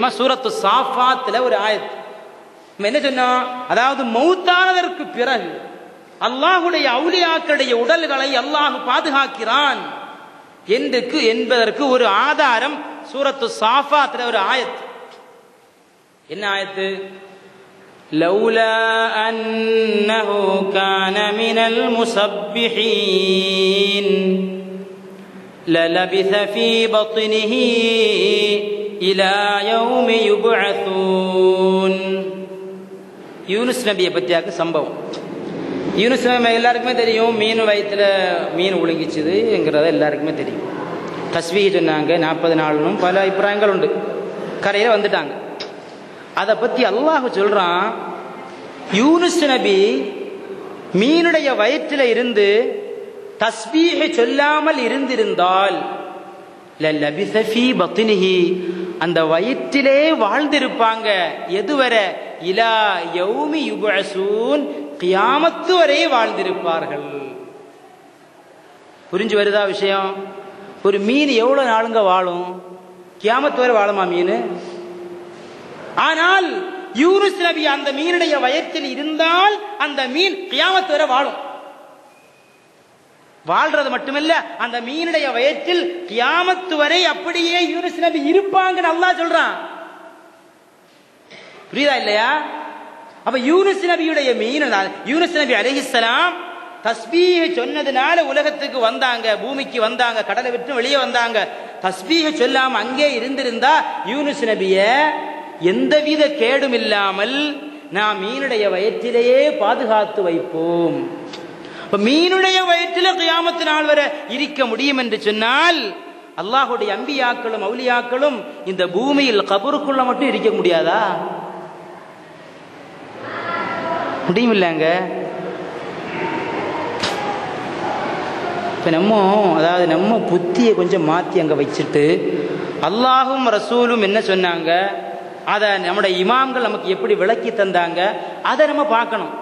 தெரியுமா சூரத்து சாஃபாத்துல ஒரு ஆயத் நம்ம என்ன சொன்னோம் அதாவது மௌத்தானதற்கு பிறகு அல்லாஹுடைய அவுலியாக்களுடைய உடல்களை அல்லாஹ் பாதுகாக்கிறான் என்றுக்கு என்பதற்கு ஒரு ஆதாரம் சூரத்து சாஃபாத்துல ஒரு ஆயத் என்ன ஆயத்து لولا أنه كان من المسبحين للبث في بطنه இலா யௌமி யுபஅத்தூன் யூனுஸ் நபியை பற்றியாக சம்பவம் யூனுஸ் நபி எல்லாருக்குமே தெரியும் மீன் வயிற்றில் மீன் ஒழுங்கிச்சுதுங்கிறத எல்லாருக்குமே தெரியும் தஸ்வீ சொன்னாங்க நாற்பது நாள்னும் பல அபிப்பிராயங்கள் உண்டு கரையில் வந்துட்டாங்க அதை பற்றி அல்லாஹ் சொல்கிறான் யூனுஸ் நபி மீனுடைய வயிற்றில் இருந்து தஸ்பீகை சொல்லாமல் இருந்திருந்தால் லபிசஃபி பத்தினிஹி அந்த வயிற்றிலே வாழ்ந்திருப்பாங்க. எதுவரை? இலா யௌமி யுபசூன் கியாமத்து வரை வாழ்ந்திருப்பார்கள். புரிஞ்சு வருதா விஷயம்? ஒரு மீன் எவ்வளவு நாளுங்க வாழும்? கியாமத்து வரை வாழுமா மீன்? ஆனால் யூனுஸ் நபி அந்த மீனுடைய வயத்தில் இருந்தால் அந்த மீன் கியாமத்து வரை வாழும். வாழ்றது மட்டுமல்ல அந்த மீனுடைய வயத்தில் கியாமத்து வரை அப்படியே யூனிஸ் நபி இருப்பாங்கன்னு நல்லா சொல்றான். புரியுதா இல்லையா? அப்ப யூனிஸ் நபியுடைய மீன் யூனிஸ் நபி அலிஹிஸ்லாம் தஸ்பீக சொன்னதுனால உலகத்துக்கு வந்தாங்க பூமிக்கு வந்தாங்க கடலை விட்டு வெளியே வந்தாங்க. தஸ்பீக சொல்லாம அங்கே இருந்திருந்தா யூனிஸ் நபிய எந்தவித கேடும் இல்லாமல் நாம் மீனுடைய வயிற்றிலேயே பாதுகாத்து வைப்போம். இப்ப மீனுடைய வயிற்றில கியாமத்து நாள் வரை இருக்க முடியும் என்று சொன்னால் அல்லாஹுடைய அம்பியாக்களும் அவுலியாக்களும் இந்த பூமியில் கபருக்குள்ள மட்டும் இருக்க முடியாதா? முடியும் இல்லைங்க இப்போ நம்ம அதாவது நம்ம புத்தியை கொஞ்சம் மாற்றி அங்கே வச்சுட்டு அல்லாஹும் ரசூலும் என்ன சொன்னாங்க? அதை நம்முடைய இமாம்கள் நமக்கு எப்படி விளக்கி தந்தாங்க? அதை நம்ம பார்க்கணும்.